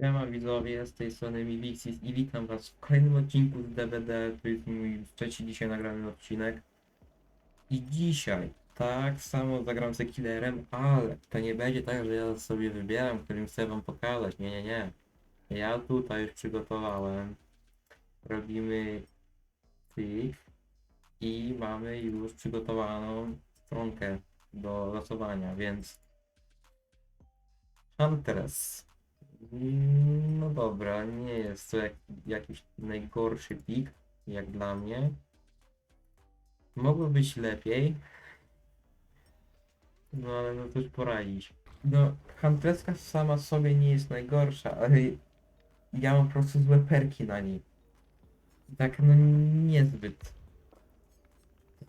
Siema widzowie, z tej strony Mivixis i witam was w kolejnym odcinku z DVD. To jest mój trzeci dzisiaj nagrany odcinek. I dzisiaj tak samo zagram z killerem, ale to nie będzie tak, że ja sobie wybieram, którym chcę wam pokazać. Nie, nie, nie. Ja tutaj już przygotowałem. Robimy tych i mamy już przygotowaną stronkę do losowania, więc Huntress. No dobra, nie jest to jak, jakiś najgorszy pik, jak dla mnie. Mogło być lepiej. No ale no cóż poradzić. No, Huntresska sama sobie nie jest najgorsza, ale ja mam po prostu złe perki na niej. Tak no niezbyt.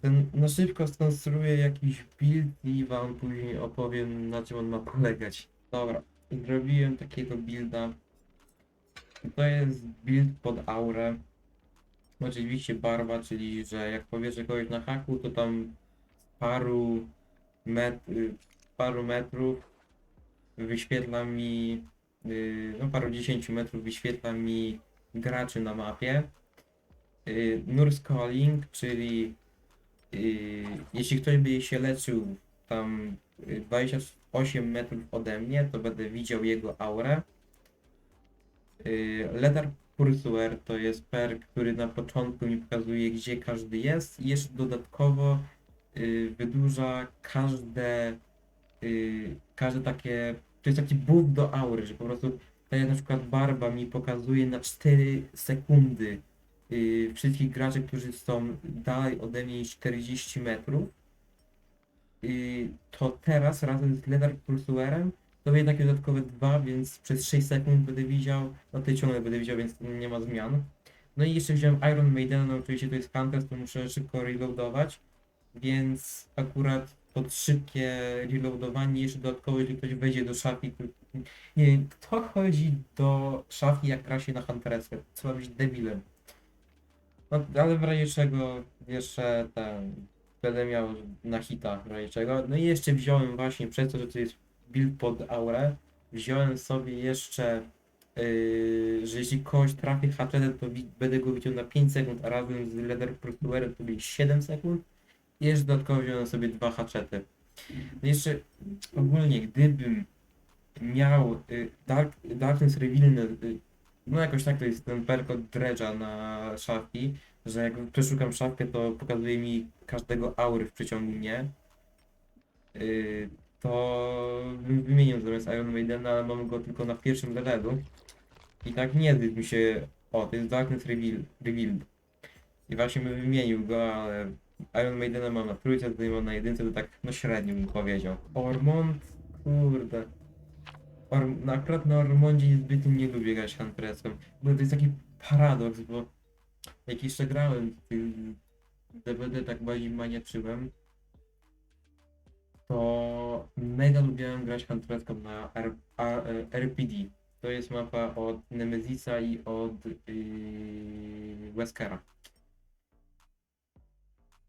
Ten, no szybko skonstruuję jakiś build i wam później opowiem na czym on ma polegać. Dobra, zrobiłem takiego builda. To jest build pod aurę. Oczywiście barwa, czyli że jak powieszę kogoś na haku, to tam paru, met, y, paru metrów wyświetla mi, y, no paru dziesięciu metrów wyświetla mi graczy na mapie. Y, Nurse Calling, czyli jeśli ktoś by się leczył tam 28 metrów ode mnie, to będę widział jego aurę. Y, Leather Pursuer to jest perk, który na początku mi pokazuje, gdzie każdy jest i jeszcze dodatkowo y, wydłuża każde, y, każde takie, to jest taki buff do aury, że po prostu tak jak na przykład barba mi pokazuje na 4 sekundy wszystkich graczy, którzy są dalej ode mnie niż 40 metrów, to teraz razem z Leather Pursuerem to takie dodatkowe dwa, więc przez 6 sekund będę widział, no tutaj ciągle będę widział, więc nie ma zmian. No i jeszcze wziąłem Iron Maiden, no oczywiście to jest Hunter, to muszę szybko reloadować, więc akurat pod szybkie reloadowanie jeszcze dodatkowo, jeżeli ktoś wejdzie do szafy, to- nie wiem, kto chodzi do szafy jak gra się na Huntereskę, trzeba być debilem. No, ale w razie czego jeszcze ten będę miał na hita czego. No i jeszcze wziąłem właśnie przez to, że to jest build pod aurę, wziąłem sobie jeszcze, yy, że jeśli kogoś trafię hatchetem, to będę go widział na 5 sekund, a razem z Leather Pursuerem to będzie 7 sekund. I jeszcze dodatkowo wziąłem sobie dwa haczety. No jeszcze ogólnie, gdybym miał y, Dark, Darkness Reveal, y, no jakoś tak to jest ten perk od na szafki, że jak przeszukam szafkę, to pokazuje mi każdego aury w przeciągu mnie. Yy, to bym wymienił zamiast Iron Maidena, ale mam go tylko na pierwszym levelu. I tak nie zbyt mi się... O, to jest Darkness Reveal, Revealed. I właśnie bym wymienił go, ale Iron Maidena mam na trójce, tutaj mam na jedynce, to tak no średnio bym powiedział. Ormond, kurde. Or, no akurat na Ormondzie niezbytnie nie lubię grać Huntressem, bo to jest taki paradoks, bo jak jeszcze grałem w tym DVD tak bardziej maniaczyłem, to mega lubiłem grać Huntresską na R, A, e, RPD. To jest mapa od Nemezisa i od yy, Weskera.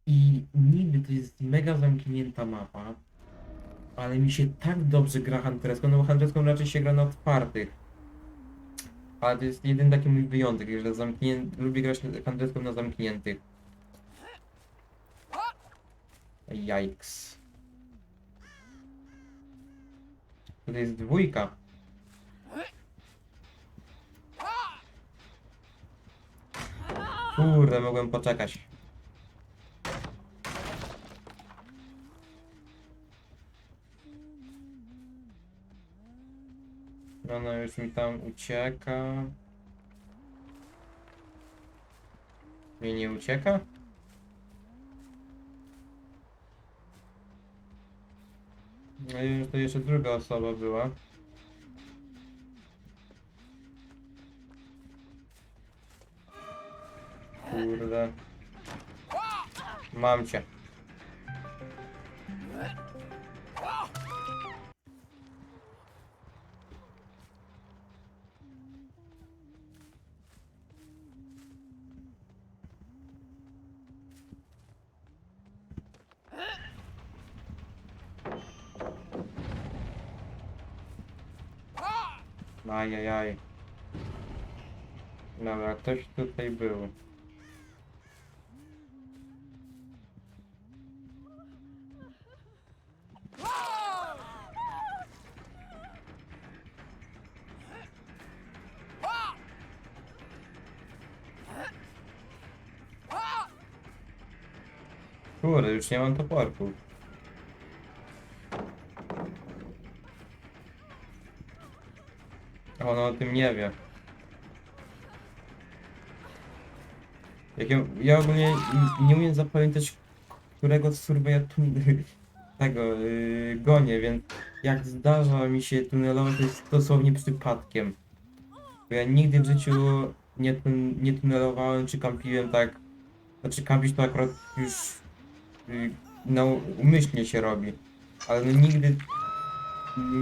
I niby to jest mega zamknięta mapa, ale mi się tak dobrze gra Huntresską, no bo Huntresską raczej się gra na otwartych. Ale to jest jeden taki mój wyjątek, że zamknię... lubię grać Huntresską na zamkniętych. Jajks. To jest dwójka. Kurde, mogłem poczekać. Ona już mi tam ucieka. Nie, nie ucieka? No i to jeszcze druga osoba była. Kurde. Mam cię. Ajajaj. Dobra, ktoś tutaj był. Kurde, już nie mam toporków. Ona o tym nie wie. Jak ja, ja ogólnie nie umiem zapamiętać, którego survey ja tu tego yy, gonię, więc jak zdarza mi się tunelować, to jest dosłownie przypadkiem. Bo ja nigdy w życiu nie, nie tunelowałem, czy kampiłem tak. Znaczy kampić to akurat już yy, na umyślnie się robi. Ale no nigdy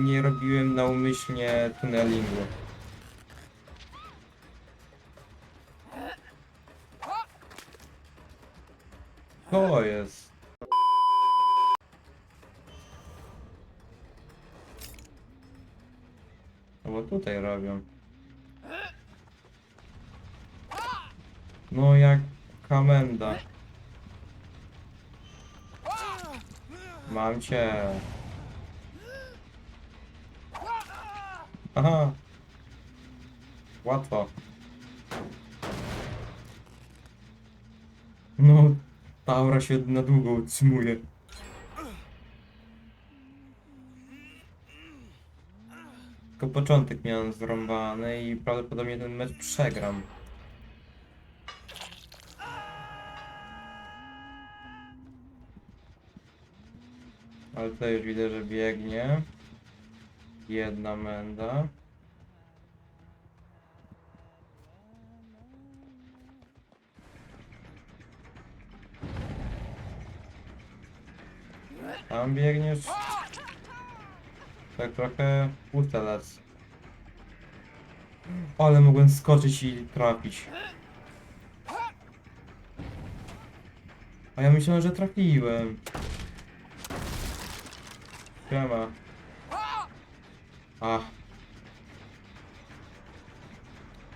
nie robiłem naumyślnie tunelingu. To jest. No bo tutaj robią. No jak kamenda. Mam cię. Aha. Łatwo. No, ta aura się na długo utrzymuje. Tylko początek miałem zrąbany i prawdopodobnie ten mecz przegram. Ale tutaj już widzę, że biegnie. Jedna menda. Tam biegniesz. Tak trochę puste las. Ale mogłem skoczyć i trafić. A ja myślałem, że trafiłem. Siema. Ach.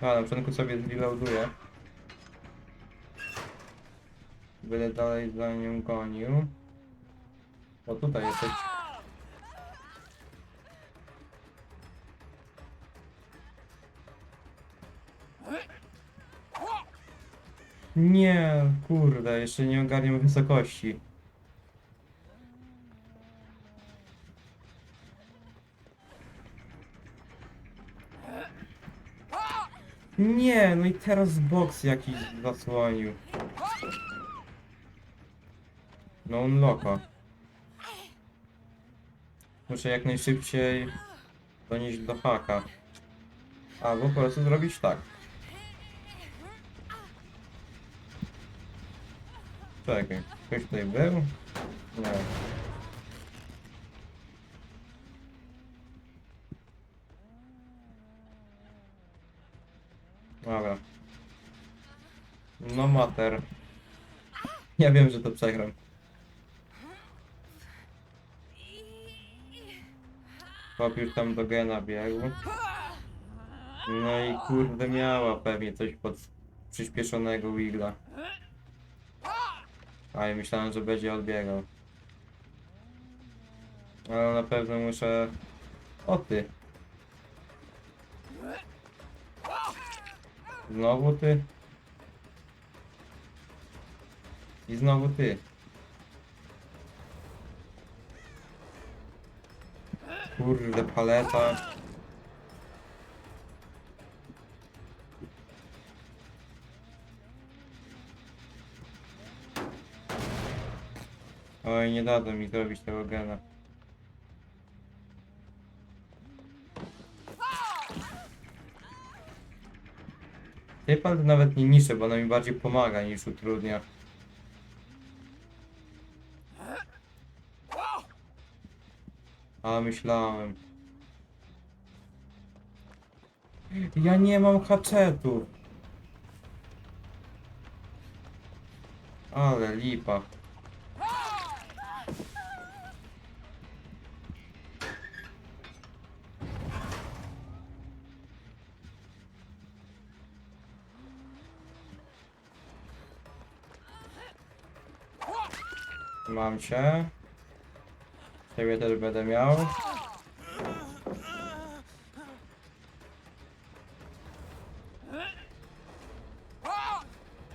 A, na początku sobie zreloaduję. Będę dalej za nią gonił. O, tutaj jesteś. Nie, kurde, jeszcze nie ogarniam wysokości. Nie, no i teraz boks jakiś zasłonił. No on loko. Muszę jak najszybciej donieść do haka. Albo po prostu zrobić tak. Czekaj, ktoś tutaj był? Nie. Dobra. No mater. Ja wiem, że to przegram. Chłop tam do gena biegł. No i kurde miała pewnie coś pod przyspieszonego Wigla. A ja myślałem, że będzie odbiegał. Ale na pewno muszę... O ty. Znowu ty. I znowu ty. Kurde, paleta. Oj, nie dadzą mi zrobić tego gena. Palety nawet nie niszczę, bo ona mi bardziej pomaga niż utrudnia. A myślałem. Ja nie mam haczetów. Ale lipa. Mam cię. Ciebie też będę miał.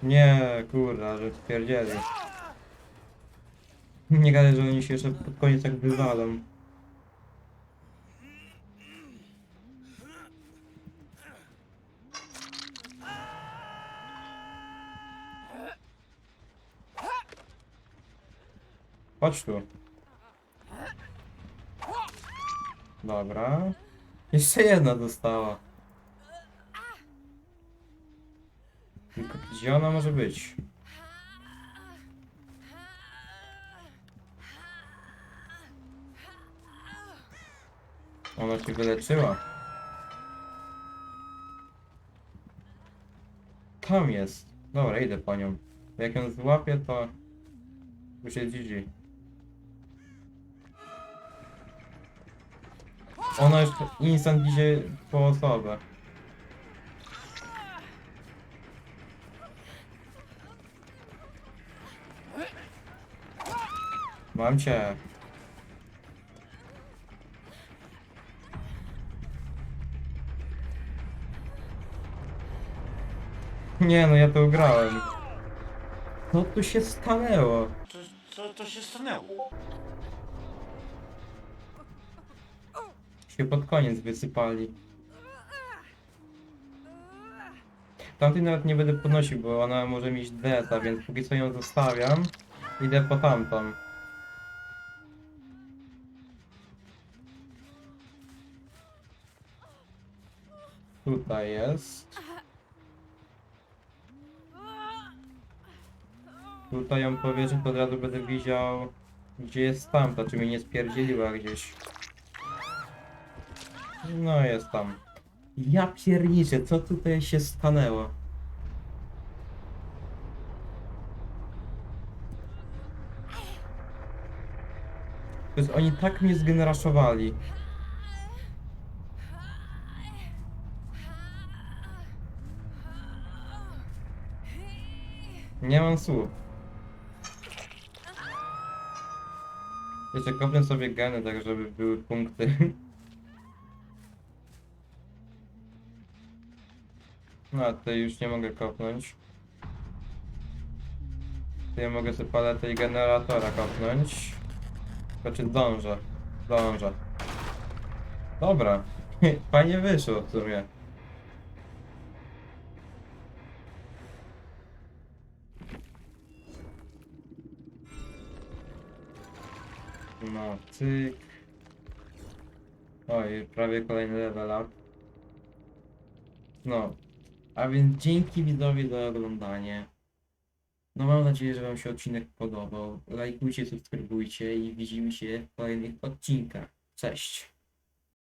Nie, kurwa, że spierdzieli. Nie gadaj, że oni się jeszcze pod koniec tak wywalą. Chodź tu. Dobra. Jeszcze jedna dostała. Tylko gdzie ona może być? Ona się wyleczyła. Tam jest. Dobra, idę po nią. Jak ją złapię, to już jest. Ona już instant idzie po osobę. Mam cię. Nie no, ja to ugrałem. Co tu się stanęło? Co, co, się stanęło? Się pod koniec wysypali. Tamtej nawet nie będę podnosił, bo ona może mieć deta, więc póki co ją zostawiam. Idę po tamtą. Tutaj jest. Tutaj ją powierzę, to od razu będę widział, gdzie jest tamta, czy mnie nie spierdzieliła gdzieś. No jest tam. Ja pierniczę, co tutaj się stanęło? To jest, oni tak mnie zgeneraszowali. Nie mam słów. Jeszcze kopnę sobie geny, tak żeby były punkty. No, tutaj już nie mogę kopnąć. Tutaj mogę sobie paletę i generatora kopnąć. Znaczy zdążę. Zdążę. Dobra. Fajnie wyszło w sumie. No, cyk. Oj, prawie kolejny level up. No, a więc dzięki widzowie za oglądanie. No mam nadzieję, że Wam się odcinek podobał. Lajkujcie, subskrybujcie i widzimy się w kolejnych odcinkach. Cześć!